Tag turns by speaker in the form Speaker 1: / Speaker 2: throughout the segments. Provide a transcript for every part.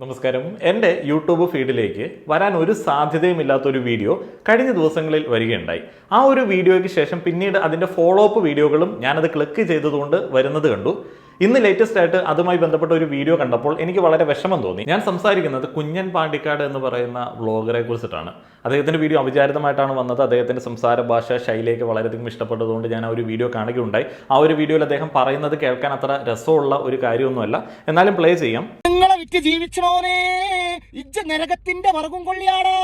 Speaker 1: നമസ്കാരം. എന്റെ യൂട്യൂബ് ഫീഡിലേക്ക് വരാൻ ഒരു സാധ്യതയുമില്ലാത്ത ഒരു വീഡിയോ കഴിഞ്ഞ ദിവസങ്ങളിൽ വരികയുണ്ടായി. ആ ഒരു വീഡിയോയ്ക്ക് ശേഷം പിന്നീട് അതിന്റെ ഫോളോ അപ്പ് വീഡിയോകളും ഞാനത് ക്ലിക്ക് ചെയ്തതുകൊണ്ട് വരുന്നത് കണ്ടു. ഇന്ന് ലേറ്റസ്റ്റ് ആയിട്ട് അതുമായി ബന്ധപ്പെട്ട ഒരു വീഡിയോ കണ്ടപ്പോൾ എനിക്ക് വളരെ വിഷമം തോന്നി. ഞാൻ സംസാരിക്കുന്നത് കുഞ്ഞൻ പാണ്ടിക്കാട് എന്ന് പറയുന്ന വ്ളോഗറെ കുറിച്ചിട്ടാണ്. അദ്ദേഹത്തിന്റെ വീഡിയോ അവിചാരിതമായിട്ടാണ് വന്നത്. അദ്ദേഹത്തിന്റെ സംസാര ഭാഷ ശൈലിയൊക്കെ വളരെയധികം ഇഷ്ടപ്പെട്ടതുകൊണ്ട് ഞാൻ ആ ഒരു വീഡിയോ കാണുകയുണ്ടായി. ആ ഒരു വീഡിയോയിൽ അദ്ദേഹം പറയുന്നത് കേൾക്കാൻ അത്ര രസമുള്ള ഒരു കാര്യമൊന്നുമല്ല. എന്നാലും പ്ലേ ചെയ്യാം.
Speaker 2: വിറ്റ് ജീവിച്ചണോനെ ഇജ്ജ നരകത്തിന്റെ വർഗം കൊള്ളിയാടാ.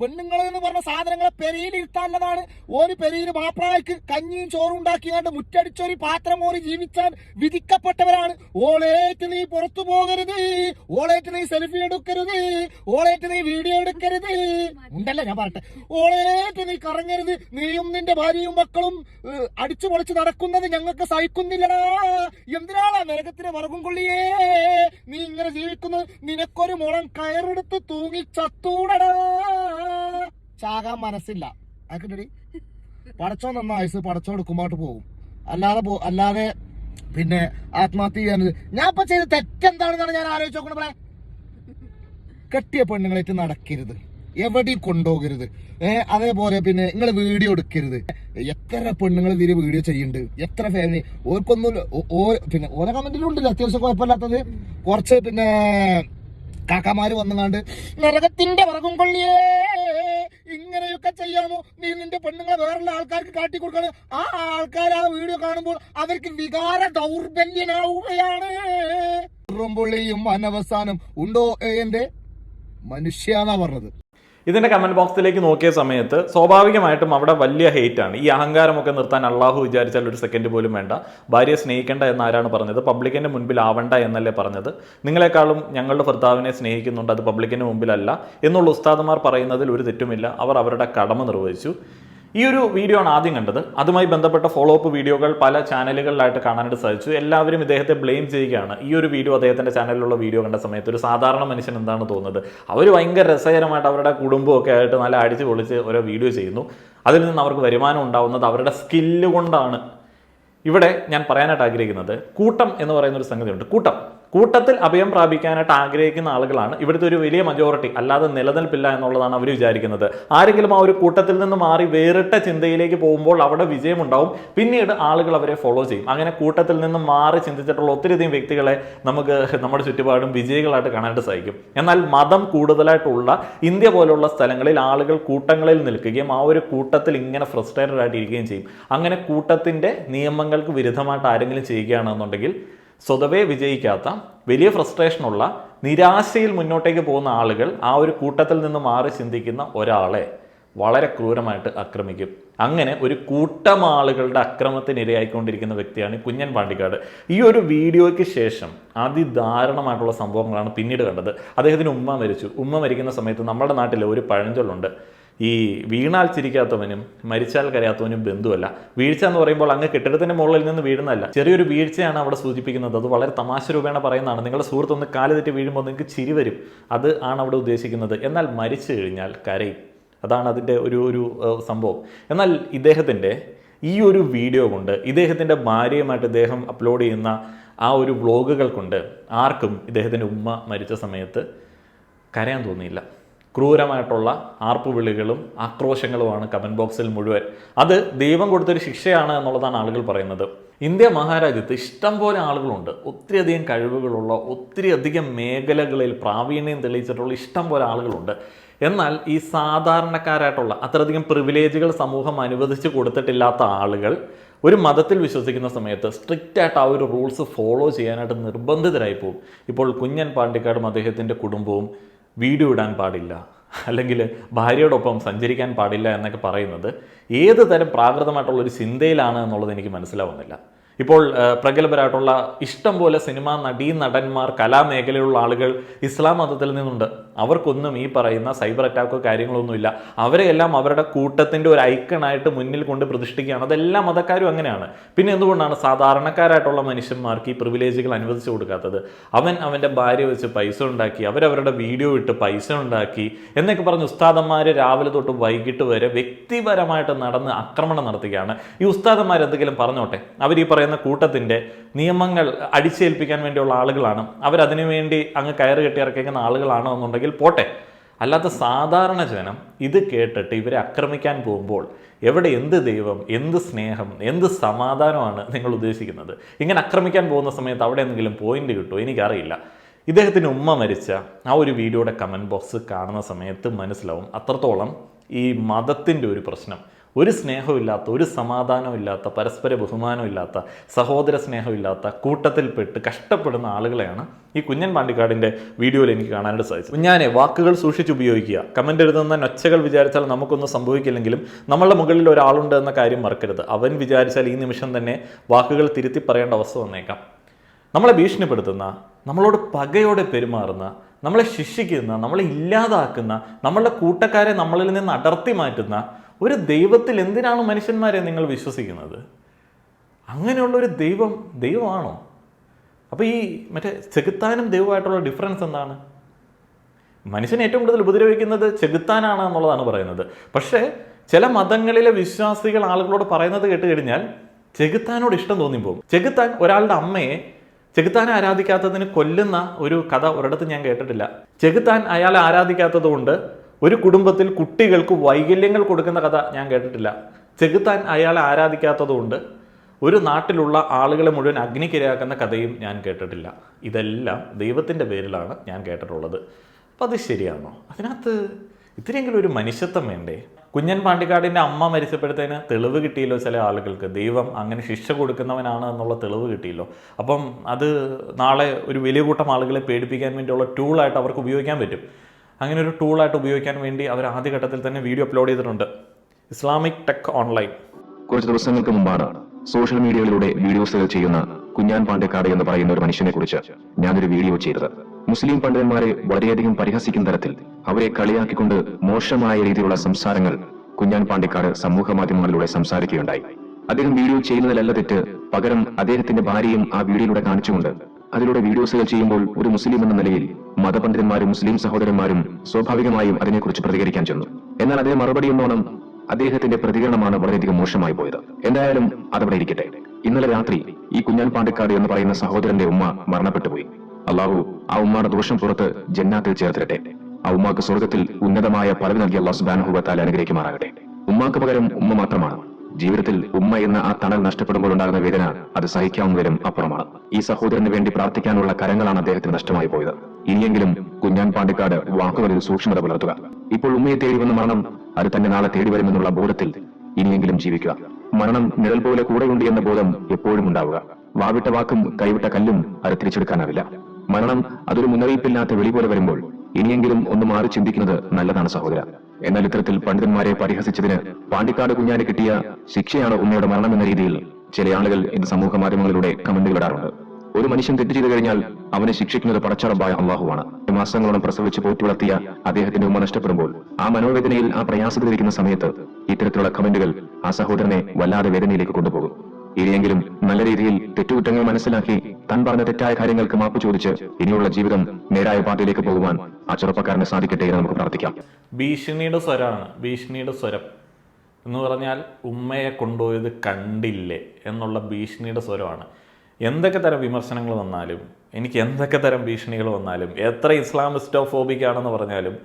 Speaker 2: പെണ്ണുങ്ങൾ എന്ന് പറഞ്ഞ സാധനങ്ങളെ പെരിയിൽ ഇരുത്താനുള്ളതാണ് ഒരു പെരിയിൽ മാപ്പിളക്ക് കഞ്ഞിയും ചോറും ഉണ്ടാക്കിയാണ്ട് മുറ്റടിച്ചൊരു പാത്രം ഓറി ജീവിച്ചാൽ വിധിക്കപ്പെട്ടവരാണ്. ഓളേറ്റ് നീ പുറത്തു പോകരുത്. ഓളേറ്റ് നീ സെൽഫി എടുക്കരുത്. ഓളേറ്റ് നീ വീഡിയോ എടുക്കരുത്. ഉണ്ടല്ലോ ഞാൻ പറട്ടെ ഓളേറ്റ് നീ കറങ്ങരുത്. നീയും നിന്റെ ഭാര്യയും മക്കളും അടിച്ചു പൊളിച്ച് നടക്കുന്നത് ഞങ്ങൾക്ക് സഹിക്കുന്നില്ലടാ. എന്തിനാളാ നരകത്തിന് വർഗം കൊള്ളിയേ? നീ ഇങ്ങനെ ജീവിക്കുന്നത് നിനക്കൊരു മുളം കയറെടുത്ത് തൂങ്ങി ചത്തൂടടാ. ചാകാൻ മനസ്സില്ല. ആക്കിട്ടടി പടച്ചോ നന്ന ആയുസ് പടച്ചോ എടുക്കുമ്പോട്ട് പോകും. അല്ലാതെ അല്ലാതെ പിന്നെ ആത്മഹത്യ ചെയ്യാൻ ഞാൻ ഇപ്പൊ ചെയ്ത് തെറ്റെന്താണെന്നാണ് ഞാൻ ആലോചിച്ച് നോക്കണേ കെട്ടിയ പെണ്ണുങ്ങളായിട്ട് നടക്കരുത്. എവിടെയും കൊണ്ടുപോകരുത്. ഏഹ് അതേപോലെ പിന്നെ നിങ്ങൾ വീഡിയോ എടുക്കരുത്. എത്ര പെണ്ണുങ്ങൾ ഇതിൽ വീഡിയോ ചെയ്യുന്നുണ്ട്. എത്ര ഫാമിലി ഓർക്കൊന്നും പിന്നെ ഓരോ കമന്റിലും ഉണ്ടല്ലോ. അത്യാവശ്യം കുഴപ്പമില്ലാത്തത്. കുറച്ച് പിന്നെ കാക്കാമാര് വന്നുകാണ്ട് നരകത്തിന്റെ വർഗം കൊള്ളിയേ ഇങ്ങനെയൊക്കെ ചെയ്യാമോ? നീ നിന്റെ പെണ്ണുങ്ങളെ വേറുള്ള ആൾക്കാർക്ക് കാട്ടി കൊടുക്കാണ്. ആ ആൾക്കാർ ആ വീഡിയോ കാണുമ്പോൾ അവർക്ക് വികാര ദൗർബല്യനാവുകയാണ് ും. അനവസാനം ഉണ്ടോ എന്റെ മനുഷ്യാന്നാ പറഞ്ഞത്.
Speaker 1: ഇതിന്റെ കമന്റ് ബോക്സിലേക്ക് നോക്കിയ സമയത്ത് സ്വാഭാവികമായിട്ടും അവിടെ വലിയ ഹെയ്റ്റാണ് ഈ അഹങ്കാരമൊക്കെ നിർത്താൻ അള്ളാഹു വിചാരിച്ചാൽ ഒരു സെക്കൻഡ് പോലും വേണ്ട. ഭാര്യയെ സ്നേഹിക്കേണ്ട എന്ന് ആരാണ് പറഞ്ഞത്? പബ്ലിക്കിന്റെ മുൻപിൽ ആവണ്ട എന്നല്ലേ പറഞ്ഞത്? നിങ്ങളെക്കാളും ഞങ്ങളുടെ ഭർത്താവിനെ സ്നേഹിക്കുന്നുണ്ട്. അത് പബ്ലിക്കിന്റെ മുമ്പിലല്ല എന്നുള്ള ഉസ്താദുമാർ പറയുന്നതിൽ ഒരു തെറ്റുമില്ല. അവർ അവരുടെ കടമ നിർവഹിച്ചു. ഈ ഒരു വീഡിയോ ആണ് ആദ്യം കണ്ടത്. അതുമായി ബന്ധപ്പെട്ട ഫോളോ അപ്പ് വീഡിയോകൾ പല ചാനലുകളിലായിട്ട് കാണാനായിട്ട് സാധിച്ചു. എല്ലാവരും ഇദ്ദേഹത്തെ ബ്ലെയിം ചെയ്യുകയാണ്. ഈ ഒരു വീഡിയോ അദ്ദേഹത്തിന്റെ ചാനലിലുള്ള വീഡിയോ കണ്ട സമയത്ത് ഒരു സാധാരണ മനുഷ്യൻ എന്താണ് തോന്നുന്നത്? അവർ ഭയങ്കര രസകരമായിട്ട് അവരുടെ കുടുംബമൊക്കെ ആയിട്ട് നല്ല അടിച്ച് പൊളിച്ച് ഓരോ വീഡിയോ ചെയ്യുന്നു. അതിൽ നിന്ന് അവർക്ക് വരുമാനം ഉണ്ടാവുന്നത് അവരുടെ സ്കില്ല് കൊണ്ടാണ്. ഇവിടെ ഞാൻ പറയാനായിട്ട് ആഗ്രഹിക്കുന്നത്. കൂട്ടം എന്ന് പറയുന്ന ഒരു സംഗതിയുണ്ട്. കൂട്ടം. കൂട്ടത്തിൽ അഭയം പ്രാപിക്കാനായിട്ട് ആഗ്രഹിക്കുന്ന ആളുകളാണ്. ഇവിടുത്തെ ഒരു വലിയ മജോറിറ്റി അല്ലാതെ നിലനിൽപ്പില്ല എന്നുള്ളതാണ് അവർ വിചാരിക്കുന്നത്. ആരെങ്കിലും ആ ഒരു കൂട്ടത്തിൽ നിന്ന് മാറി വേറിട്ട ചിന്തയിലേക്ക് പോകുമ്പോൾ അവിടെ വിജയമുണ്ടാവും. പിന്നീട് ആളുകൾ അവരെ ഫോളോ ചെയ്യും. അങ്ങനെ കൂട്ടത്തിൽ നിന്ന് മാറി ചിന്തിച്ചിട്ടുള്ള ഒത്തിരിയധികം വ്യക്തികളെ നമുക്ക് നമ്മുടെ ചുറ്റുപാടും വിജയികളായിട്ട് കാണാനായിട്ട് സാധിക്കും. എന്നാൽ മതം കൂടുതലായിട്ടുള്ള ഇന്ത്യ പോലുള്ള സ്ഥലങ്ങളിൽ ആളുകൾ കൂട്ടങ്ങളിൽ നിൽക്കുകയും ആ ഒരു കൂട്ടത്തിൽ ഇങ്ങനെ ഫ്രസ്ട്രേറ്റഡ് ആയിട്ട് ഇരിക്കുകയും ചെയ്യും. അങ്ങനെ കൂട്ടത്തിന്റെ നിയമങ്ങൾക്ക് വിരുദ്ധമായിട്ട് ആരെങ്കിലും ചെയ്യുകയാണെന്നുണ്ടെങ്കിൽ സ്വതവേ വിജയിക്കാത്ത വലിയ ഫ്രസ്ട്രേഷനുള്ള നിരാശയിൽ മുന്നോട്ടേക്ക് പോകുന്ന ആളുകൾ ആ ഒരു കൂട്ടത്തിൽ നിന്ന് മാറി ചിന്തിക്കുന്ന ഒരാളെ വളരെ ക്രൂരമായിട്ട് ആക്രമിക്കും. അങ്ങനെ ഒരു കൂട്ടം ആളുകളുടെ അക്രമത്തിനിരയായിക്കൊണ്ടിരിക്കുന്ന വ്യക്തിയാണ് കുഞ്ഞൻ പാണ്ടിക്കാട്. ഈ ഒരു വീഡിയോയ്ക്ക് ശേഷം അതിദാരുണമായിട്ടുള്ള സംഭവങ്ങളാണ് പിന്നീട് കണ്ടത്. അദ്ദേഹത്തിന് ഉമ്മ മരിച്ചു. ഉമ്മ മരിക്കുന്ന സമയത്ത് നമ്മുടെ നാട്ടിൽ ഒരു പഴഞ്ചൊല്ലുണ്ട്. ഈ വീണാൽ ചിരിക്കാത്തവനും മരിച്ചാൽ കരയാത്തവനും ബന്ധുവല്ല. വീഴ്ച എന്ന് പറയുമ്പോൾ അങ്ങ് കെട്ടിടത്തിന്റെ മുകളിൽ നിന്ന് വീഴുന്നതല്ല. ചെറിയൊരു വീഴ്ചയാണ് അവിടെ സൂചിപ്പിക്കുന്നത്. അത് വളരെ തമാശ രൂപേണ പറയുന്നതാണ്. നിങ്ങളുടെ സുഹൃത്ത് ഒന്ന് കാൽ തെറ്റി വീഴുമ്പോൾ നിങ്ങൾക്ക് ചിരി വരും. അത് ആണ് അവിടെ ഉദ്ദേശിക്കുന്നത്. എന്നാൽ മരിച്ചു കഴിഞ്ഞാൽ കരയും. അതാണ് അതിന്റെ ഒരു ഒരു സംഭവം. എന്നാൽ ഇദ്ദേഹത്തിന്റെ ഈ ഒരു വീഡിയോ കൊണ്ട് ഇദ്ദേഹത്തിന്റെ ഭാര്യയുമായിട്ട് ഇദ്ദേഹം അപ്ലോഡ് ചെയ്യുന്ന ആ ഒരു വ്ളോഗുകൾ കൊണ്ട് ആർക്കും ഇദ്ദേഹത്തിന്റെ ഉമ്മ മരിച്ച സമയത്ത് കരയാൻ തോന്നിയില്ല. ക്രൂരമായിട്ടുള്ള ആർപ്പുവിളികളും ആക്രോശങ്ങളുമാണ് കമന്റ് ബോക്സിൽ മുഴുവൻ. അത് ദൈവം കൊടുത്തൊരു ശിക്ഷയാണ് എന്നുള്ളതാണ് ആളുകൾ പറയുന്നത്. ഇന്ത്യ മഹാരാജ്യത്ത് ഇഷ്ടം പോലെ ആളുകളുണ്ട്. ഒത്തിരിയധികം കഴിവുകളുള്ള ഒത്തിരിയധികം മേഖലകളിൽ പ്രാവീണ്യം തെളിയിച്ചിട്ടുള്ള ഇഷ്ടം പോലെ ആളുകളുണ്ട്. എന്നാൽ ഈ സാധാരണക്കാരായിട്ടുള്ള അത്രയധികം പ്രിവിലേജുകൾ സമൂഹം അനുവദിച്ച് കൊടുത്തിട്ടില്ലാത്ത ആളുകൾ ഒരു മതത്തിൽ വിശ്വസിക്കുന്ന സമയത്ത് സ്ട്രിക്റ്റ് ആയിട്ട് ആ ഒരു റൂൾസ് ഫോളോ ചെയ്യാനായിട്ട് നിർബന്ധിതരായി പോകും. ഇപ്പോൾ കുഞ്ഞൻ പാണ്ടിക്കാടും അദ്ദേഹത്തിന്റെ കുടുംബവും വീഡിയോ ഇടാൻ പാടില്ല. അല്ലെങ്കിൽ ഭാര്യയോടൊപ്പം സഞ്ചരിക്കാൻ പാടില്ല എന്നൊക്കെ പറയുന്നത് ഏത് തരം പ്രാകൃതമായിട്ടുള്ള ഒരു ചിന്തയിലാണ് എന്നുള്ളത് എനിക്ക് മനസ്സിലാവുന്നില്ല. ഇപ്പോൾ പ്രഗത്ഭരായിട്ടുള്ള ഇഷ്ടം പോലെ സിനിമാ നടീ നടന്മാർ കലാമേഖലയിലുള്ള ആളുകൾ ഇസ്ലാം മതത്തിൽ നിന്നുണ്ട്. അവർക്കൊന്നും ഈ പറയുന്ന സൈബർ അറ്റാക്കോ കാര്യങ്ങളൊന്നുമില്ല അവരെയെല്ലാം അവരുടെ കൂട്ടത്തിന്റെ ഒരു ഐക്കണായിട്ട് മുന്നിൽ കൊണ്ട് പ്രതിഷ്ഠിക്കുകയാണ്. അതെല്ലാം മതക്കാരും അങ്ങനെയാണ്. പിന്നെ എന്തുകൊണ്ടാണ് സാധാരണക്കാരായിട്ടുള്ള മനുഷ്യന്മാർക്ക് ഈ പ്രിവിലേജുകൾ അനുവദിച്ചു കൊടുക്കാത്തത്? അവൻ അവന്റെ ഭാര്യ വെച്ച് പൈസ ഉണ്ടാക്കി അവരവരുടെ വീഡിയോ ഇട്ട് പൈസ ഉണ്ടാക്കി എന്നൊക്കെ പറഞ്ഞ് ഉസ്താദന്മാർ രാവിലെ തൊട്ട് വൈകിട്ട് വരെ വ്യക്തിപരമായിട്ട് നടന്ന് ആക്രമണം നടത്തുകയാണ്. ഈ ഉസ്താദന്മാർ എന്തെങ്കിലും പറഞ്ഞോട്ടെ? അവർ ഈ പറയുന്ന കൂട്ടത്തിന്റെ നിയമങ്ങൾ അടിച്ചേൽപ്പിക്കാൻ വേണ്ടിയുള്ള ആളുകളാണ്. അവരതിനു വേണ്ടി അങ്ങ് കയറ് കെട്ടി ഇറക്കിക്കുന്ന ആളുകളാണോ എന്നുണ്ടെങ്കിൽ പോട്ടെ. അല്ലാത്ത സാധാരണ ജനം ഇത് കേട്ടിട്ട് ഇവരെ ആക്രമിക്കാൻ പോകുമ്പോൾ എവിടെ എന്ത് ദൈവം എന്ത് സ്നേഹം എന്ത് സമാധാനമാണ് നിങ്ങൾ ഉദ്ദേശിക്കുന്നത്? ഇങ്ങനെ ആക്രമിക്കാൻ പോകുന്ന സമയത്ത് അവിടെ എന്തെങ്കിലും പോയിന്റ് കിട്ടുമോ? എനിക്കറിയില്ല. ഇദ്ദേഹത്തിന് ഉമ്മ മരിച്ച ആ ഒരു വീഡിയോയുടെ കമന്റ് ബോക്സ് കാണുന്ന സമയത്ത് മനസ്സിലാവും. അത്രത്തോളം ഈ മതത്തിന്റെ ഒരു പ്രശ്നം. ഒരു സ്നേഹമില്ലാത്ത ഒരു സമാധാനമില്ലാത്ത പരസ്പര ബഹുമാനമില്ലാത്ത സഹോദര സ്നേഹമില്ലാത്ത കൂട്ടത്തിൽപ്പെട്ട് കഷ്ടപ്പെടുന്ന ആളുകളെയാണ് ഈ കുഞ്ഞൻ പാണ്ടിക്കാടിന്റെ വീഡിയോയിൽ എനിക്ക് കാണാനായിട്ട് സാധിച്ചത്. കുഞ്ഞാനെ വാക്കുകൾ സൂക്ഷിച്ച് ഉപയോഗിക്കുക. കമന്റ് എഴുതുന്ന നൊച്ചകൾ വിചാരിച്ചാൽ നമുക്കൊന്നും സംഭവിക്കില്ലെങ്കിലും നമ്മളുടെ മുകളിൽ ഒരാളുണ്ട് എന്ന കാര്യം മറക്കരുത്. അവൻ വിചാരിച്ചാൽ ഈ നിമിഷം തന്നെ വാക്കുകൾ തിരുത്തി പറയേണ്ട അവസ്ഥ വന്നേക്കാം. നമ്മളെ ഭീഷണിപ്പെടുത്തുന്ന നമ്മളോട് പകയോടെ പെരുമാറുന്ന നമ്മളെ ശിക്ഷിക്കുന്ന നമ്മളെ ഇല്ലാതാക്കുന്ന നമ്മളുടെ കൂട്ടക്കാരെ നമ്മളിൽ നിന്ന് അടർത്തി മാറ്റുന്ന ഒരു ദൈവത്തിൽ എന്തിനാണ് മനുഷ്യന്മാരെ നിങ്ങൾ വിശ്വസിക്കുന്നത്? അങ്ങനെയുള്ള ഒരു ദൈവം ദൈവമാണോ? അപ്പോൾ ഈ മറ്റേ ചെകുത്താനും ദൈവമായിട്ടുള്ള ഡിഫറൻസ് എന്താണ്? മനുഷ്യനെ ഏറ്റവും കൂടുതൽ ഉപദ്രവിക്കുന്നത് ചെകുത്താനാണ് എന്നുള്ളതാണ് പറയുന്നത്. പക്ഷേ ചില മതങ്ങളിലെ വിശ്വാസികൾ ആളുകളോട് പറയുന്നത് കേട്ട് കഴിഞ്ഞാൽ ചെകുത്താനോട് ഇഷ്ടം തോന്നി പോകും ചെകുത്താൻ ഒരാളുടെ അമ്മയെ ചെകുത്താനെ ആരാധിക്കാത്തതിന് കൊല്ലുന്ന ഒരു കഥ ഒരിടത്ത് ഞാൻ കേട്ടിട്ടില്ല. ചെകുത്താൻ അയാളെ ആരാധിക്കാത്തത് കൊണ്ട് ഒരു കുടുംബത്തിൽ കുട്ടികൾക്ക് വൈകല്യങ്ങൾ കൊടുക്കുന്ന കഥ ഞാൻ കേട്ടിട്ടില്ല. ചെകുത്താൻ അയാളെ ആരാധിക്കാത്തതുകൊണ്ട് ഒരു നാട്ടിലുള്ള ആളുകളെ മുഴുവൻ അഗ്നിക്കിരയാക്കുന്ന കഥയും ഞാൻ കേട്ടിട്ടില്ല. ഇതെല്ലാം ദൈവത്തിന്റെ പേരിലാണ് ഞാൻ കേട്ടിട്ടുള്ളത്. അപ്പം അത് ശരിയാണോ? അതിനകത്ത് ഇത്രയെങ്കിലും ഒരു മനുഷ്യത്വം വേണ്ടേ? കുഞ്ഞൻ പാണ്ടിക്കാടിന്റെ അമ്മ മരിച്ചപ്പോഴത്തേന് തെളിവ് കിട്ടിയല്ലോ ചില ആളുകൾക്ക്. ദൈവം അങ്ങനെ ശിക്ഷ കൊടുക്കുന്നവനാണ് എന്നുള്ള തെളിവ് കിട്ടിയല്ലോ. അപ്പം അത് നാളെ ഒരു വലിയ കൂട്ടം ആളുകളെ പേടിപ്പിക്കാൻ വേണ്ടിയുള്ള ടൂളായിട്ട് അവർക്ക് ഉപയോഗിക്കാൻ പറ്റും. അങ്ങനെ ഒരു ടൂളായിട്ട് ഉപയോഗിക്കാൻ വേണ്ടി അവർ ആദ്യഘട്ടത്തിൽ തന്നെ വീഡിയോ അപ്ലോഡ് ചെയ്തിട്ടുണ്ട്. ഇസ്ലാമിക് ടെക് ഓൺലൈൻ
Speaker 3: കുറച്ച് ദിവസങ്ങൾക്ക് മുമ്പാണ് സോഷ്യൽ മീഡിയകളിലൂടെ വീഡിയോസുകൾ ചെയ്യുന്ന കുഞ്ഞാൻ പാണ്ഡ്യക്കാട് എന്ന് പറയുന്ന ഒരു മനുഷ്യനെ കുറിച്ച് ഞാനൊരു വീഡിയോ ചെയ്തത്. മുസ്ലിം പണ്ഡിതന്മാരെ വളരെയധികം പരിഹസിക്കുന്ന തരത്തിൽ അവരെ കളിയാക്കിക്കൊണ്ട് മോശമായ രീതിയിലുള്ള സംസാരങ്ങൾ കുഞ്ഞാൻ പാണ്ഡ്യക്കാട് സമൂഹ മാധ്യമങ്ങളിലൂടെ സംസാരിക്കുകയുണ്ടായി. അദ്ദേഹം വീഡിയോ ചെയ്യുന്നതിലല്ല തെറ്റ് പകരം അദ്ദേഹത്തിന്റെ ഭാര്യയും ആ വീഡിയോയിലൂടെ കാണിച്ചുകൊണ്ട് അതിലൂടെ വീഡിയോസുകൾ ചെയ്യുമ്പോൾ ഒരു മുസ്ലിം എന്ന നിലയിൽ മതപണ്ഡിതന്മാരും മുസ്ലിം സഹോദരന്മാരും സ്വാഭാവികമായും അതിനെക്കുറിച്ച് പ്രതികരിക്കാൻ ചെന്നു. എന്നാൽ അതേ മറുപടി എന്നോണം അദ്ദേഹത്തിന്റെ പ്രതികരണമാണ് വളരെയധികം മോശമായി പോയത്. എന്തായാലും അതവിടെ ഇരിക്കട്ടെ. ഇന്നലെ രാത്രി ഈ കുഞ്ഞാൻ പാണ്ടിക്കാട് എന്ന് പറയുന്ന സഹോദരന്റെ ഉമ്മ മരണപ്പെട്ടുപോയി അള്ളാഹു ആ ഉമ്മയുടെ ദോഷം പുറത്ത് ജന്നാത്തിൽ ചേർത്തിരട്ടെ ആ ഉമ്മാക്ക് സ്വർഗത്തിൽ ഉന്നതമായ പദവി നൽകിയ അള്ളാഹു സുബാനുഭവത്താൽ അനുഗ്രഹിക്കുമാറാകട്ടെ. ഉമ്മാക്ക് പകരം ഉമ്മ മാത്രമാണ്. ജീവിതത്തിൽ ഉമ്മ എന്ന ആ തണൽ നഷ്ടപ്പെടുമ്പോൾ ഉണ്ടാകുന്ന വേദന അത് സഹിക്കാവുന്നതിലും അപ്പുറമാണ്. ഈ സഹോദരന് വേണ്ടി പ്രാർത്ഥിക്കാനുള്ള കരങ്ങളാണ് അദ്ദേഹത്തിന് നഷ്ടമായി പോയത്. ഇനിയെങ്കിലും കുഞ്ഞാൻ പാണ്ടിക്കാട് വാക്കുകളിൽ സൂക്ഷ്മത പുലർത്തുക. ഇപ്പോൾ ഉമ്മയെ തേടി വന്ന മരണം അത് തന്നെ നാളെ തേടി വരുമെന്നുള്ള ബോധത്തിൽ ഇനിയെങ്കിലും ജീവിക്കുക. മരണം നിഴൽ പോലെ കൂടെയുണ്ട് എന്ന ബോധം എപ്പോഴും ഉണ്ടാവുക. വാവിട്ട വാക്കും കൈവിട്ട കല്ലും അത് തിരിച്ചെടുക്കാനാവില്ല. മരണം അതൊരു മുന്നറിയിപ്പില്ലാത്ത വെളി പോലെ വരുമ്പോൾ ഇനിയെങ്കിലും ഒന്ന് മാറി ചിന്തിക്കുന്നത് നല്ലതാണ് സഹോദര. എന്നാൽ ഇത്തരത്തിൽ പണ്ഡിതന്മാരെ പരിഹസിച്ചതിന് പാണ്ടിക്കാട് കുഞ്ഞാന് കിട്ടിയ ശിക്ഷയാണ് ഉമ്മയുടെ മരണം എന്ന രീതിയിൽ ചില ആളുകൾ ഇന്ന് സമൂഹ മാധ്യമങ്ങളിലൂടെ കമന്റുകൾ ഇടാറുണ്ട്. ഒരു മനുഷ്യൻ തെറ്റ് ചെയ്തു കഴിഞ്ഞാൽ അവനെ ശിക്ഷിക്കുന്നത് പടച്ചറമ്പായ അള്ളാഹുവാണ്. മാസങ്ങളോളം പ്രസവിച്ച് പോറ്റി വളർത്തിയ അദ്ദേഹത്തിന്റെ ഉമ്മ നഷ്ടപ്പെടുമ്പോൾ ആ മനോവേദനയിൽ ആ പ്രയാസത്തിലിരിക്കുന്ന സമയത്ത് ഇത്തരത്തിലുള്ള കമന്റുകൾ ആ സഹോദരനെ വല്ലാതെ വേദനയിലേക്ക് കൊണ്ടുപോകും. ഇനിയെങ്കിലും നല്ല രീതിയിൽ തെറ്റുകുറ്റങ്ങൾ മനസ്സിലാക്കി താൻ പറഞ്ഞ തെറ്റായ കാര്യങ്ങൾക്ക് മാപ്പ് ചോദിച്ച് ഇനിയുള്ള ജീവിതം നേരായ പാതയിലേക്ക് പോകുവാൻ ആ ചെറുപ്പക്കാരന് സാധിക്കട്ടെ എന്ന് നമുക്ക് പ്രാർത്ഥിക്കാം.
Speaker 1: ഭീഷണിയുടെ സ്വരമാണ് ഭീഷണിയുടെ സ്വരം. എന്ന് പറഞ്ഞാൽ ഉമ്മയെ കൊണ്ടുപോയത് കണ്ടില്ലേ എന്നുള്ള ഭീഷണിയുടെ സ്വരമാണ്. എന്തൊക്കെ തരം വിമർശനങ്ങൾ വന്നാലും എനിക്ക് എന്തൊക്കെ തരം ഭീഷണികൾ വന്നാലും എത്ര ഇസ്ലാമിസ്റ്റോ ഫോബിക്കാണെന്ന് പറഞ്ഞാലും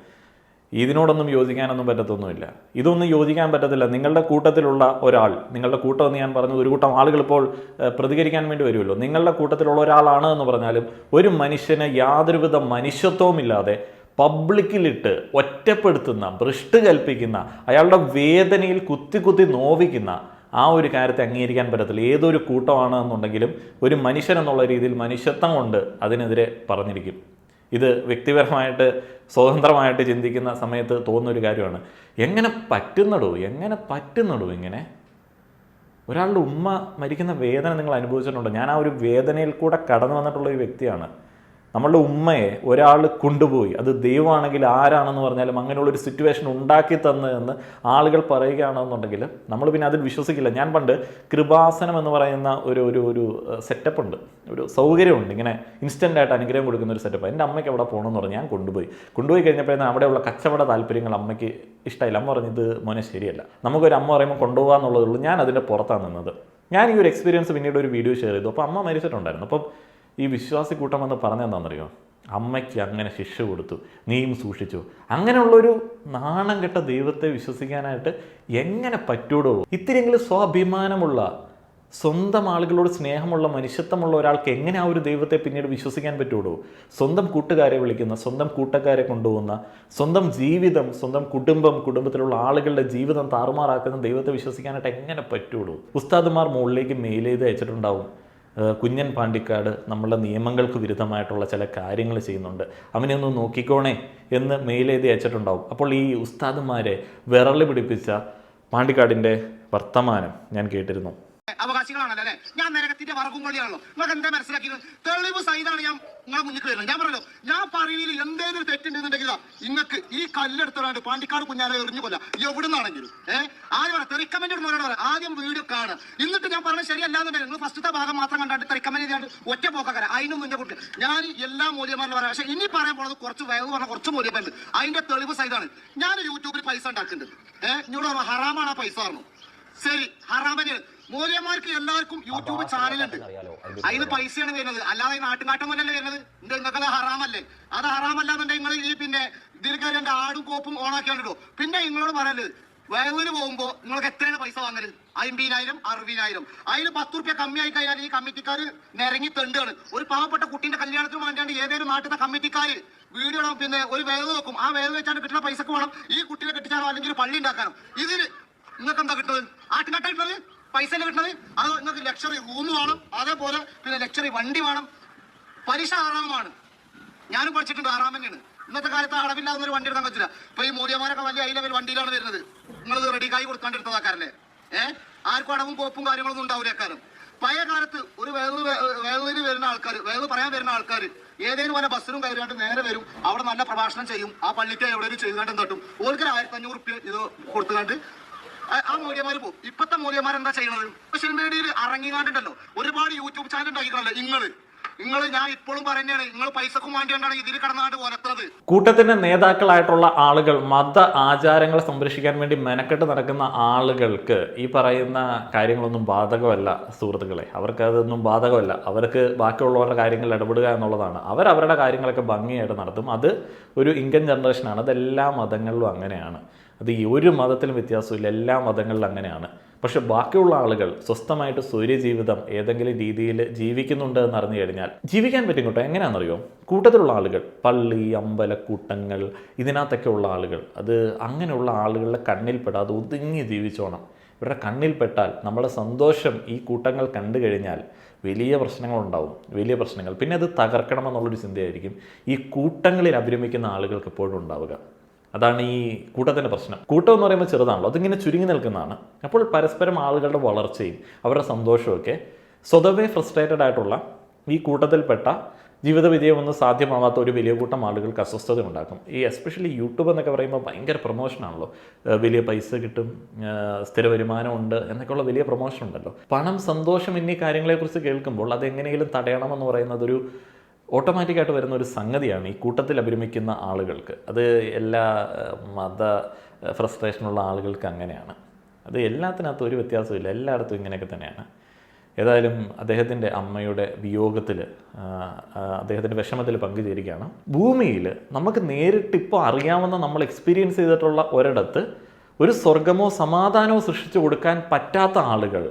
Speaker 1: ഇതിനോടൊന്നും യോജിക്കാനൊന്നും പറ്റത്തൊന്നുമില്ല. ഇതൊന്നും യോജിക്കാൻ പറ്റത്തില്ല. നിങ്ങളുടെ കൂട്ടത്തിലുള്ള ഒരാൾ നിങ്ങളുടെ കൂട്ടം എന്ന് ഞാൻ പറഞ്ഞത് ഒരു കൂട്ടം ആളുകൾ ഇപ്പോൾ പ്രതികരിക്കാൻ വേണ്ടി വരുമല്ലോ. നിങ്ങളുടെ കൂട്ടത്തിലുള്ള ഒരാളാണ് എന്ന് പറഞ്ഞാലും ഒരു മനുഷ്യന് യാതൊരുവിധ മനുഷ്യത്വവുമില്ലാതെ പബ്ലിക്കിലിട്ട് ഒറ്റപ്പെടുത്തുന്ന ഭ്രഷ്ട് കൽപ്പിക്കുന്ന അയാളുടെ വേദനയിൽ കുത്തി കുത്തി നോവിക്കുന്ന ആ ഒരു കാര്യത്തെ അംഗീകരിക്കാൻ പറ്റത്തില്ല. ഏതൊരു കൂട്ടമാണ് എന്നുണ്ടെങ്കിലും ഒരു മനുഷ്യൻ എന്നുള്ള രീതിയിൽ മനുഷ്യത്വം കൊണ്ട് അതിനെതിരെ പറഞ്ഞിരിക്കും. ഇത് വ്യക്തിപരമായിട്ട് സ്വതന്ത്രമായിട്ട് ചിന്തിക്കുന്ന സമയത്ത് തോന്നുന്ന ഒരു കാര്യമാണ്. എങ്ങനെ പറ്റുന്നടോ എങ്ങനെ പറ്റുന്നടോ ഇങ്ങനെ? ഒരാളുടെ ഉമ്മ മരിക്കുന്ന വേദന നിങ്ങൾ അനുഭവിച്ചിട്ടുണ്ടോ? ഞാൻ ആ ഒരു വേദനയിൽ കൂടെ കടന്നു വന്നിട്ടുള്ള ഒരു വ്യക്തിയാണ്. നമ്മളുടെ ഉമ്മയെ ഒരാൾ കൊണ്ടുപോയി. അത് ദൈവമാണെങ്കിൽ ആരാണെന്ന് പറഞ്ഞാലും അങ്ങനെയുള്ള ഒരു സിറ്റുവേഷൻ ഉണ്ടാക്കി തന്ന് എന്ന് ആളുകൾ പറയുകയാണെന്നുണ്ടെങ്കിൽ നമ്മൾ പിന്നെ അതിൽ വിശ്വസിക്കില്ല. ഞാൻ പണ്ട് കൃപാസനം എന്ന് പറയുന്ന ഒരു ഒരു ഒരു സെറ്റപ്പ് ഉണ്ട്. ഒരു സൗകര്യമുണ്ട്. ഇങ്ങനെ ഇൻസ്റ്റന്റ് ആയിട്ട് അനുഗ്രഹം കൊടുക്കുന്ന ഒരു സെറ്റപ്പ് എന്റെ അമ്മയ്ക്ക് അവിടെ പോകണമെന്ന് പറഞ്ഞ്. ഞാൻ കൊണ്ടുപോയി. കൊണ്ടുപോയി കഴിഞ്ഞപ്പോഴേ അവിടെയുള്ള കച്ചവട താല്പര്യങ്ങൾ അമ്മയ്ക്ക് ഇഷ്ടമായില്ല. അമ്മ പറഞ്ഞത് മോനെ ശരിയല്ല. നമുക്കൊരു അമ്മ പറയുമ്പോൾ കൊണ്ടുപോകാന്നുള്ളതുള്ളൂ ഞാൻ അതിന്റെ പുറത്താണ് നിന്നത്. ഞാൻ ഈ ഒരു എക്സ്പീരിയൻസ് പിന്നീട് ഒരു വീഡിയോ ഷെയർ ചെയ്തു. അപ്പോൾ അമ്മ മരിച്ചിട്ടുണ്ടായിരുന്നു. അപ്പം ഈ വിശ്വാസി കൂട്ടം എന്ന് പറഞ്ഞെന്താണെന്നറിയോ അമ്മയ്ക്ക് അങ്ങനെ ശിക്ഷ കൊടുത്തു. നീയും സൂക്ഷിച്ചു. അങ്ങനെയുള്ളൊരു നാണം കെട്ട ദൈവത്തെ വിശ്വസിക്കാനായിട്ട് എങ്ങനെ പറ്റൂടോ? ഇത്തിരിയെങ്കിലും സ്വാഭിമാനമുള്ള സ്വന്തം ആളുകളോട് സ്നേഹമുള്ള മനുഷ്യത്വമുള്ള ഒരാൾക്ക് എങ്ങനെ ആ ഒരു ദൈവത്തെ പിന്നീട് വിശ്വസിക്കാൻ പറ്റുള്ളൂ സ്വന്തം കൂട്ടുകാരെ വിളിക്കുന്ന സ്വന്തം കൂട്ടക്കാരെ കൊണ്ടുപോകുന്ന സ്വന്തം ജീവിതം സ്വന്തം കുടുംബം കുടുംബത്തിലുള്ള ആളുകളുടെ ജീവിതം താറുമാറാക്കുന്ന ദൈവത്തെ വിശ്വസിക്കാനായിട്ട് എങ്ങനെ പറ്റുള്ളൂ ഉസ്താദുമാർ മുകളിലേക്ക് മെയിൽ ചെയ്ത് അയച്ചിട്ടുണ്ടാവും. കുഞ്ഞൻ പാണ്ടിക്കാട് നമ്മളുടെ നിയമങ്ങൾക്ക് വിരുദ്ധമായിട്ടുള്ള ചില കാര്യങ്ങൾ ചെയ്യുന്നുണ്ട്. അവനെ ഒന്ന് നോക്കിക്കോണേ എന്ന് മെയിൽ എഴുതി അയച്ചിട്ടുണ്ടാവും. അപ്പോൾ ഈ ഉസ്താദുമാരെ വിരളി പിടിപ്പിച്ച പാണ്ടിക്കാടിന്റെ വർത്തമാനം ഞാൻ കേട്ടിരുന്നു.
Speaker 2: അവകാശികളാണല്ലോ ഞാൻ നരകത്തിന്റെ വറക്കും കൊള്ളിയാണല്ലോ നിങ്ങൾക്ക് എന്താ മനസ്സിലാക്കിയത്? തെളിവ് സഹിതാണ് ഞാൻ നിങ്ങളെ മുന്നിൽ വരുന്നത് ഞാൻ പറഞ്ഞല്ലോ ഞാൻ പറയുന്നതിൽ എന്തേലും തെറ്റുണ്ടെന്നുണ്ടെങ്കിൽ ഇങ്ങക്ക് ഈ കല്ലെടുത്തോണ്ട് പാണ്ടിക്കാട് കുഞ്ഞാലെ എറിഞ്ഞു കൊല്ല എവിടുന്നാണെങ്കിലും ഏഹ് ആര് പറയാം? തെറിക്കമന്റ് ഇടുന്നവരോട് പറയാം. ആദ്യം വീഡിയോ കാണുക. എന്നിട്ട് ഞാൻ പറഞ്ഞത് ശരിയല്ലാന്നുണ്ടെങ്കിൽ നിങ്ങൾ ഫസ്റ്റത്തെ ഭാഗം മാത്രം കണ്ടാണ്ട് തെറിക്കമന്റ് ചെയ്താണ്ട് ഒറ്റ പോക്കാരം അതിനും മുന്നേ കുട്ടി. ഞാൻ എല്ലാ മൂല്യമാരും പറയാം. പക്ഷെ ഇനി പറയാൻ പോണത് കുറച്ച് വയവ് പറഞ്ഞ കുറച്ച് മൂല്യമുണ്ട് അതിന്റെ തെളിവ് സൈതാണ് ഞാൻ യൂട്യൂബിൽ പൈസ ഉണ്ടാക്കുന്നുണ്ട്. ഏഹ് ഇങ്ങോട്ട് ഹറാമാണ് ആ പൈസ പറഞ്ഞു. ശരി ഹറാമന് മൂല്യന്മാർക്ക് എല്ലാവർക്കും യൂട്യൂബ് ചാനലുണ്ട് അതിന് പൈസയാണ് വരുന്നത്. അല്ലാതെ നാട്ടുകാട്ടമല്ലേ വരുന്നത്. നിങ്ങൾക്കത് ഹറാമല്ലേ? അത് ഹറാമല്ലാന്നുണ്ടെങ്കിൽ നിങ്ങൾ ഈ പിന്നെ ഇതിൽ കയറി എന്റെ ആടും കോപ്പും ഓണാക്കിയാണ്ടോ പിന്നെ നിങ്ങളോട് പറയൽ വയലൂര് പോകുമ്പോ നിങ്ങൾക്ക് എത്രയാണ് പൈസ വാങ്ങൽ? അമ്പതിനായിരം അറുപതിനായിരം. അതിൽ പത്ത് റുപ്യ കമ്മിയായി കഴിഞ്ഞാൽ ഈ കമ്മിറ്റിക്കാർ നിരങ്ങി തെണ്ടാണ് ഒരു പാവപ്പെട്ട കുട്ടീന്റെ കല്യാണത്തിന് വേണ്ടിയാണ് ഏതെങ്കിലും നാട്ടിലെ കമ്മിറ്റിക്കാർ വീഡിയോ പിന്നെ ഒരു വേല നോക്കും ആ വേല വെച്ചാണ് കിട്ടുന്ന പൈസക്ക് വേണം ഈ കുട്ടിയെ കിട്ടിച്ചാണോ അല്ലെങ്കിൽ പള്ളി ഉണ്ടാക്കാനോ. ഇതിന് നിങ്ങൾക്ക് എന്താ കിട്ടുന്നത്? ആട്ടിനാട്ട കിട്ടുന്നത്? പൈസ അല്ലേ കിട്ടണത് അത് നിങ്ങൾക്ക് ലക്ഷറി റൂം വേണം അതേപോലെ പിന്നെ ലക്ഷറി വണ്ടി വേണം. പലിശ ആറാമാണ്. ഞാനും പഠിച്ചിട്ടുണ്ട് ആറാം തന്നെയാണ് ഇന്നത്തെ കാലത്ത് അളവില്ലാതെ ഒരു വണ്ടി എടുക്കാൻ പറ്റില്ല ഇപ്പൊ ഈ മൂല്യമാരൊക്കെ വലിയ ഹൈ ലെവൽ വണ്ടിയിലാണ് വരുന്നത്. നിങ്ങൾ റെഡി കായി കൊടുക്കാണ്ട് എടുത്തതാക്കാരല്ലേ ഏഹ് ആർക്കും അടവും കോപ്പും കാര്യങ്ങളൊന്നും ഉണ്ടാവില്ല പഴയ കാലത്ത് ഒരു വേദന വേദനയിൽ വരുന്ന ആൾക്കാർ വേദന പറയാൻ വരുന്ന ആൾക്കാർ ഏതെങ്കിലും വല്ല ബസ്സിനും കയറിയാണ്ട് നേരെ വരും. അവിടെ നല്ല പ്രഭാഷണം ചെയ്യും. ആ പള്ളിക്ക് എവിടെയും ചെയ്തുകൊണ്ട് തട്ടും ഓർക്കൊരു ആയിരത്തി അഞ്ഞൂറ് ഇത് കൊടുത്തുകൊണ്ട് ആ- മൂല്യന്മാര് പോകും ഇപ്പത്തെ മൂല്യമാർ എന്താ ചെയ്യുന്നത് സോഷ്യൽ മീഡിയയിൽ ഇറങ്ങിക്കാണ്ടുണ്ടല്ലോ ഒരുപാട് യൂട്യൂബ് ചാനൽ ഉണ്ടാക്കിക്കണല്ലോ നിങ്ങൾ നിങ്ങൾ ഞാൻ ഇപ്പോഴും
Speaker 1: കൂട്ടത്തിന്റെ നേതാക്കളായിട്ടുള്ള ആളുകൾ മത ആചാരങ്ങളെ സംരക്ഷിക്കാൻ വേണ്ടി മെനക്കെട്ട് നടക്കുന്ന ആളുകൾക്ക് ഈ പറയുന്ന കാര്യങ്ങളൊന്നും ബാധകമല്ല സുഹൃത്തുക്കളെ. അവർക്ക് അതൊന്നും ബാധകമല്ല. അവർക്ക് ബാക്കിയുള്ളവരുടെ കാര്യങ്ങളിൽ ഇടപെടുക എന്നുള്ളതാണ്. അവർ അവരുടെ കാര്യങ്ങളൊക്കെ ഭംഗിയായിട്ട് നടത്തും. അത് ഒരു ഇൻകം ജനറേഷനാണ് അത് എല്ലാ മതങ്ങളിലും അങ്ങനെയാണ്. അത് ഈ ഒരു മതത്തിലും വ്യത്യാസമില്ല. എല്ലാ മതങ്ങളിലും അങ്ങനെയാണ്. പക്ഷെ ബാക്കിയുള്ള ആളുകൾ സ്വസ്ഥമായിട്ട് സൂര്യജീവിതം ഏതെങ്കിലും രീതിയിൽ ജീവിക്കുന്നുണ്ട് എന്ന് അറിഞ്ഞു കഴിഞ്ഞാൽ ജീവിക്കാൻ പറ്റും കേട്ടോ. എങ്ങനെയാണെന്നറിയോ? കൂട്ടത്തിലുള്ള ആളുകൾ പള്ളി അമ്പലക്കൂട്ടങ്ങൾ ഇതിനകത്തൊക്കെ ഉള്ള ആളുകൾ അത് അങ്ങനെയുള്ള ആളുകളുടെ കണ്ണിൽപ്പെടാതെ ഒതുങ്ങി ജീവിച്ചോണം. ഇവരുടെ കണ്ണിൽപ്പെട്ടാൽ നമ്മുടെ സന്തോഷം ഈ കൂട്ടങ്ങൾ കണ്ടു കഴിഞ്ഞാൽ വലിയ പ്രശ്നങ്ങളുണ്ടാവും വലിയ പ്രശ്നങ്ങൾ. പിന്നെ അത് തകർക്കണമെന്നുള്ളൊരു ചിന്തയായിരിക്കും ഈ കൂട്ടങ്ങളിൽ അഭിരമിക്കുന്ന ആളുകൾക്ക് എപ്പോഴും ഉണ്ടാവുക. അതാണ് ഈ കൂട്ടത്തിന്റെ പ്രശ്നം. കൂട്ടം എന്ന് പറയുമ്പോൾ ചെറുതാണല്ലോ അതിങ്ങനെ ചുരുങ്ങി നിൽക്കുന്നതാണ്. അപ്പോൾ പരസ്പരം ആളുകളുടെ വളർച്ചയും അവരുടെ സന്തോഷമൊക്കെ സ്വതവേ ഫ്രസ്ട്രേറ്റഡ് ആയിട്ടുള്ള ഈ കൂട്ടത്തിൽപ്പെട്ട ജീവിത വിജയമൊന്നും സാധ്യമാവാത്ത ഒരു വലിയ കൂട്ടം ആളുകൾക്ക് അസ്വസ്ഥത ഉണ്ടാക്കും. ഈ എസ്പെഷ്യലി യൂട്യൂബ് എന്നൊക്കെ പറയുമ്പോൾ ഭയങ്കര പ്രൊമോഷനാണല്ലോ വലിയ പൈസ കിട്ടും സ്ഥിര വരുമാനമുണ്ട് എന്നൊക്കെയുള്ള വലിയ പ്രൊമോഷൻ ഉണ്ടല്ലോ. പണം സന്തോഷം എന്നീ കാര്യങ്ങളെക്കുറിച്ച് കേൾക്കുമ്പോൾ അതെങ്ങനെയെങ്കിലും തടയണമെന്ന് പറയുന്നത് ഒരു ഓട്ടോമാറ്റിക്കായിട്ട് വരുന്ന ഒരു സംഗതിയാണ് ഈ കൂട്ടത്തിൽ അഭിരമിക്കുന്ന ആളുകൾക്ക്. അത് എല്ലാ മത ഫ്രസ്ട്രേഷനുള്ള ആളുകൾക്ക് അങ്ങനെയാണ്. അത് എല്ലാത്തിനകത്തും ഒരു വ്യത്യാസമില്ല എല്ലായിടത്തും ഇങ്ങനെയൊക്കെ തന്നെയാണ്. ഏതായാലും അദ്ദേഹത്തിന്റെ അമ്മയുടെ വിയോഗത്തിൽ അദ്ദേഹത്തിന്റെ വിഷമത്തിൽ പങ്കുചേരുകയാണ്. ഭൂമിയിൽ നമുക്ക് നേരിട്ട് ഇപ്പോൾ അറിയാവുന്ന നമ്മൾ എക്സ്പീരിയൻസ് ചെയ്തിട്ടുള്ള ഒരിടത്ത് ഒരു സ്വർഗമോ സമാധാനമോ സൃഷ്ടിച്ചു കൊടുക്കാൻ പറ്റാത്ത ആളുകൾ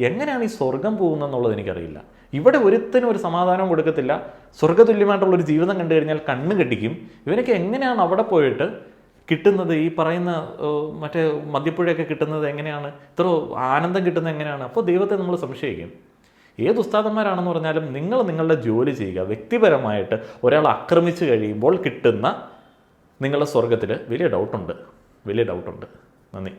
Speaker 1: എങ്ങനെയാണ് ഈ സ്വർഗം പോകുന്നതെന്നുള്ളത് എനിക്കറിയില്ല. ഇവിടെ ഒരുത്തിനും ഒരു സമാധാനം കൊടുക്കത്തില്ല. സ്വർഗതുല്യമായിട്ടുള്ള ഒരു ജീവിതം കണ്ടു കഴിഞ്ഞാൽ കണ്ണ് കെട്ടിക്കും. ഇവനൊക്കെ എങ്ങനെയാണ് അവിടെ പോയിട്ട് കിട്ടുന്നത്? ഈ പറയുന്ന മറ്റേ മദ്യപ്പുഴയൊക്കെ കിട്ടുന്നത് എങ്ങനെയാണ്? ഇത്ര ആനന്ദം കിട്ടുന്നത് എങ്ങനെയാണ്? അപ്പോൾ ദൈവത്തെ നമ്മൾ സംശയിക്കും. ഏത് ഉസ്താദന്മാരാണെന്ന് പറഞ്ഞാലും നിങ്ങൾ നിങ്ങളുടെ ജോലി ചെയ്യുക. വ്യക്തിപരമായിട്ട് ഒരാൾ ആക്രമിച്ചു കഴിയുമ്പോൾ കിട്ടുന്ന നിങ്ങളുടെ സ്വർഗത്തിൽ വലിയ ഡൗട്ടുണ്ട് വലിയ ഡൗട്ടുണ്ട് നന്ദി.